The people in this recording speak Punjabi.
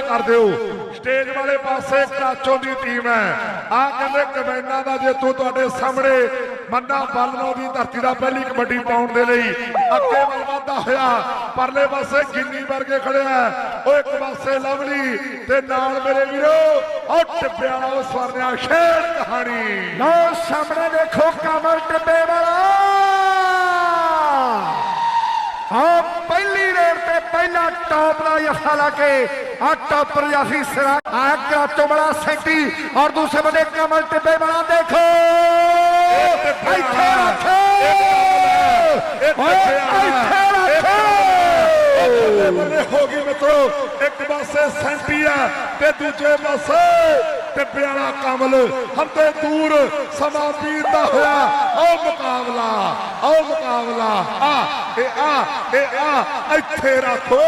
ਨਾ ਕਰ ਦਿਓ। ਸਟੇਜ ਵਾਲੇ ਪਾਸੇ ਕਰਾਚੋ ਦੀ ਟੀਮ ਹੈ। ਆ ਕਹਿੰਦੇ ਕਮੈਨਾ ਦਾ ਜੇਤੂ ਤੁਹਾਡੇ ਸਾਹਮਣੇ ਮੰਨਾ ਬਲਨੋ ਦੀ ਧਰਤੀ ਦਾ ਪਹਿਲੀ ਕਬੱਡੀ ਪਾਉਣ ਦੇ ਲਈ ਅੱਗੇ ਵੱਲ ਵਧਦਾ ਹੋਇਆ। ਪਰਲੇ ਪਾਸੇ ਗਿੰਨੀ ਵਰਗੇ ਖੜਿਆ ਉਹ ਇੱਕ ਪਾਸੇ ਲਵਲੀ ਤੇ ਨਾਲ ਮੇਰੇ ਵੀਰੋ ਉਹ ਟਿੱਬਿਆਂ ਵਾਲਾ ਉਹ ਸਵਰਨਿਆ, ਸ਼ੇਰ ਕਹਾਣੀ। ਲਓ ਸਾਹਮਣੇ ਦੇਖੋ ਕਮਲ ਟਿੱਬੇ ਵਾਲਾ ਆ ਪਹਿਲੀ ਰੇਡ ਤੇ ਪਹਿਲਾ ਟੌਪ ਦਾ ਜਫਾ ਲਾ ਕੇ ਆ ਟੌਪਰ ਜਾਫੀ ਸਿਰਾ ਆ ਕਰਾਚੋ ਵਾਲਾ ਸੈਂਟੀ ਔਰ ਦੂਸਰੇ ਬੰਦੇ ਕਮਲ ਟਿੱਬੇ ਵਾਲਾ ਦੇਖੋ। ਇੱਥੇ। ਰੱਖੋ। ਇੱਥੇ ਰੱਖੋ। ਹੋ ਗਈ ਮਿੱਤਰੋ ਇੱਕ ਪਾਸੇ ਸੈਂਟੀ ਆ ਤੇ ਦੂਜੇ ਪਾਸੇ ਟਿੱਬੇ ਵਾਲਾ ਕਮਲ। ਹੰਦੇ ਦੂਰ ਸਮਾਂ ਬੀਤਦਾ ਹੋਇਆ ਉਹ ਮੁਕਾਬਲਾ ਉਹ ਮੁਕਾਬਲਾ ਆ ਇਹ ਆ ਇਹ ਆ ਇੱਥੇ ਰੱਖੋ